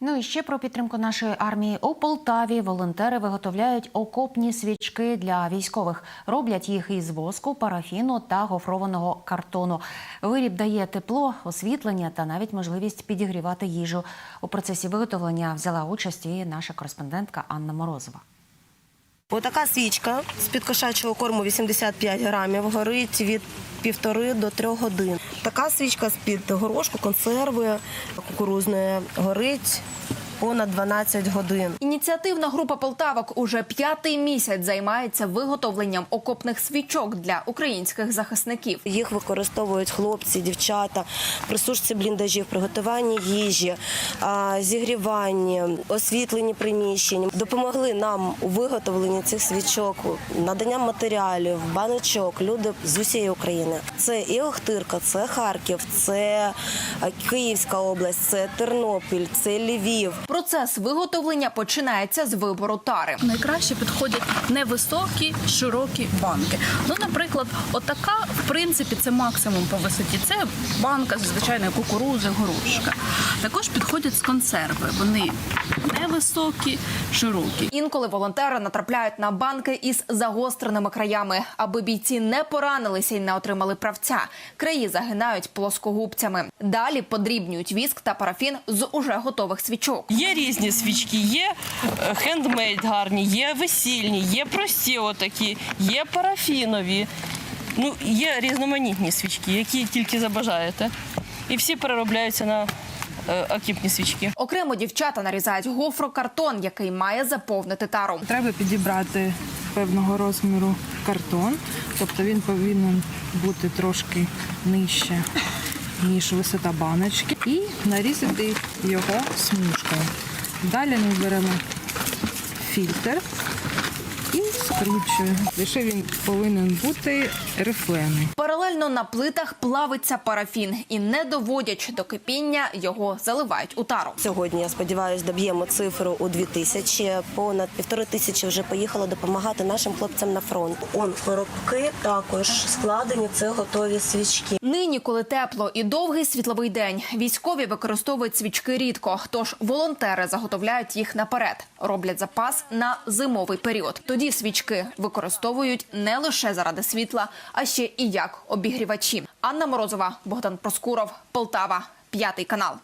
Ну і ще про підтримку нашої армії у Полтаві. Волонтери виготовляють окопні свічки для військових. Роблять їх із воску, парафіну та гофрованого картону. Виріб дає тепло, освітлення та навіть можливість підігрівати їжу. У процесі виготовлення взяла участь і наша кореспондентка Анна Морозова. Отака свічка з-під кошачого корму 85 грамів горить від півтори до трьох годин. Така свічка з-під горошку, консерви кукурузної горить понад 12 годин. Ініціативна група Полтавок уже п'ятий місяць займається виготовленням окопних свічок для українських захисників. Їх використовують хлопці, дівчата при сушці бліндажів, приготуванні їжі, а, зігріванні, освітленні приміщень. Допомогли нам у виготовленні цих свічок, наданням матеріалів, баночок, люди з усієї України. Це і Охтирка, це Харків, це Київська область, це Тернопіль, це Львів. Процес виготовлення починається з вибору тари. найкраще підходять невисокі, широкі банки. Ну, наприклад, отака, в принципі, це максимум по висоті. Це банка звичайно, кукурузи, горошка. Також підходять з консерви. Вони невисокі, широкі. Інколи волонтери натрапляють на банки із загостреними краями, аби бійці не поранилися і не отримали правця. Краї загинають плоскогубцями. Далі подрібнюють віск та парафін з уже готових свічок. Є різні свічки, є е, хендмейд гарні, є весільні, є прості отакі, є парафінові. Ну, є різноманітні свічки, які тільки забажаєте. І всі переробляються на окіпні свічки. Окремо дівчата нарізають гофрокартон, який має заповнити тару. Треба підібрати певного розміру картон, тобто він повинен бути трошки нижче, ніж висота баночки, і нарізати його смужкою. Далі ми беремо фільтр і скручуємо. Лише він повинен бути рифлений. Паралельно на плитах плавиться парафін і не доводячи до кипіння, його заливають у тару. Сьогодні, я сподіваюся, доб'ємо цифру у 2000. Понад півтори тисячі вже поїхало допомагати нашим хлопцям на фронт. Он коробки також складені. Це готові свічки. Нині, коли тепло і довгий світловий день, військові використовують свічки рідко. Тож волонтери заготовляють їх наперед, роблять запас на зимовий період. Тоді свічки використовують не лише заради світла, а ще і як обігрівачі. Анна Морозова, Богдан Проскуров, Полтава, п'ятий канал.